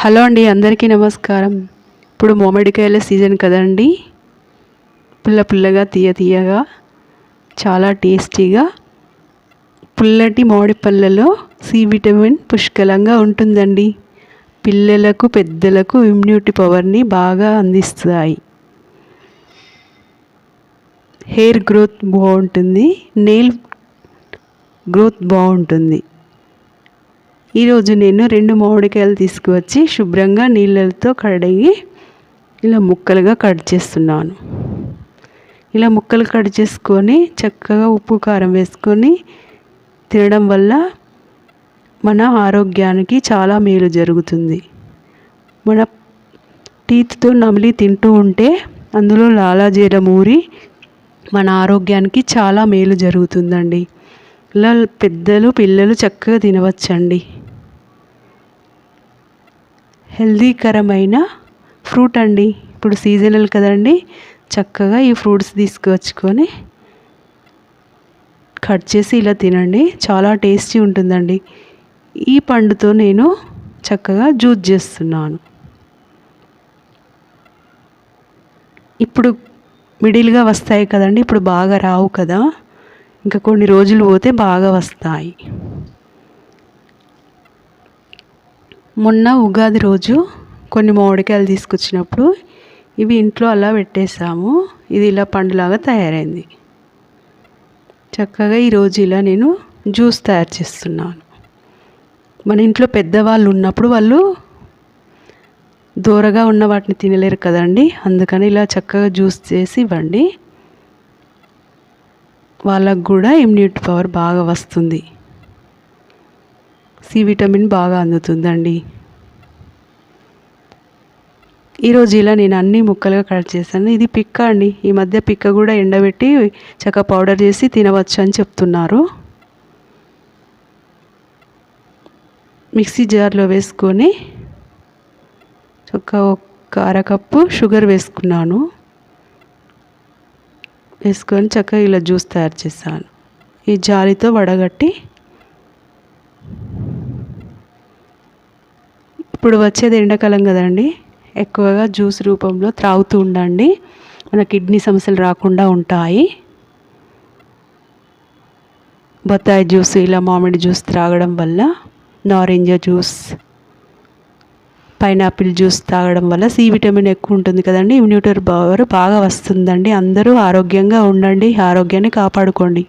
Hello అండి అందరికీ నమస్కారం. ఇప్పుడు మామిడికాయల సీజన్ కదండి. పుల్ల పుల్లగా తీయ తీయగా చాలా టేస్టీగా పుల్లటి మామిడి పళ్ళలో సి విటమిన్ పుష్కలంగా ఉంటుందండి. పిల్లలకు పెద్దలకు ఇమ్యూనిటీ పవర్ని బాగా అందిస్తాయి. హెయిర్ గ్రోత్ బాగుంటుంది నెయిల్ గ్రోత్ బాగుంటుంది. ఈరోజు నేను రెండు మామిడికాయలు తీసుకువచ్చి శుభ్రంగా నీళ్ళతో కడిగి ఇలా ముక్కలుగా కట్ చేస్తున్నాను. ఇలా ముక్కలు కట్ చేసుకొని చక్కగా ఉప్పు కారం వేసుకొని తినడం వల్ల మన ఆరోగ్యానికి చాలా మేలు జరుగుతుంది. మన టీత్తో నమిలి తింటూ ఉంటే అందులో లాలాజీరం ఊరి మన ఆరోగ్యానికి చాలా మేలు జరుగుతుందండి. ఇలా పెద్దలు పిల్లలు చక్కగా తినవచ్చండి. హెల్దీకరమైన ఫ్రూట్ అండి. ఇప్పుడు సీజనల్ కదండి. చక్కగా ఈ ఫ్రూట్స్ తీసుకువచ్చుకొని కట్ చేసి ఇలా తినండి. చాలా టేస్టీ ఉంటుందండి. ఈ పండుతో నేను చక్కగా జ్యూస్ చేస్తున్నాను. ఇప్పుడు మిడిల్గా వస్తాయి కదండి. ఇప్పుడు బాగా రావు కదా. ఇంకా కొన్ని రోజులు పోతే బాగా వస్తాయి. మొన్న ఉగాది రోజు కొన్ని మామిడికాయలు తీసుకొచ్చినప్పుడు ఇవి ఇంట్లో అలా పెట్టేసాము ఇది ఇలా పండులాగా తయారైంది. చక్కగా ఈరోజు ఇలా నేను జ్యూస్ తయారు చేస్తున్నాను. మన ఇంట్లో పెద్దవాళ్ళు ఉన్నప్పుడు వాళ్ళు దూరగా ఉన్న వాటిని తినలేరు కదండి. అందుకని ఇలా చక్కగా జ్యూస్ చేసి ఇవ్వండి. వాళ్ళకు కూడా ఇమ్యూనిటీ పవర్ బాగా వస్తుంది. సి విటమిన్ బాగా అందుతుందండి. ఈరోజు ఇలా నేను అన్ని ముక్కలుగా కట్ చేశాను. ఇది పిక్క అండి. ఈ మధ్య పిక్క కూడా ఎండబెట్టి చక్క పౌడర్ చేసి తినవచ్చు అని చెప్తున్నారు. మిక్సీ జార్లో వేసుకొని ఒక ఒక అరకప్పు షుగర్ వేసుకున్నాను. వేసుకొని చక్కగా ఇలా జ్యూస్ తయారు చేశాను. ఈ జాలితో వడగట్టి ఇప్పుడు వచ్చేది ఎండాకాలం కదండి. ఎక్కువగా జ్యూస్ రూపంలో త్రాగుతూ ఉండండి. మన కిడ్నీ సమస్యలు రాకుండా ఉంటాయి. బత్తాయి జ్యూస్ ఇలా మామిడి జ్యూస్ త్రాగడం వల్ల నారింజ జ్యూస్ పైనాపిల్ జ్యూస్ తాగడం వల్ల సి విటమిన్ ఎక్కువ ఉంటుంది కదండి. ఇమ్యూనిటర్ పవర్ బాగా వస్తుందండి. అందరూ ఆరోగ్యంగా ఉండండి. ఆరోగ్యాన్ని కాపాడుకోండి.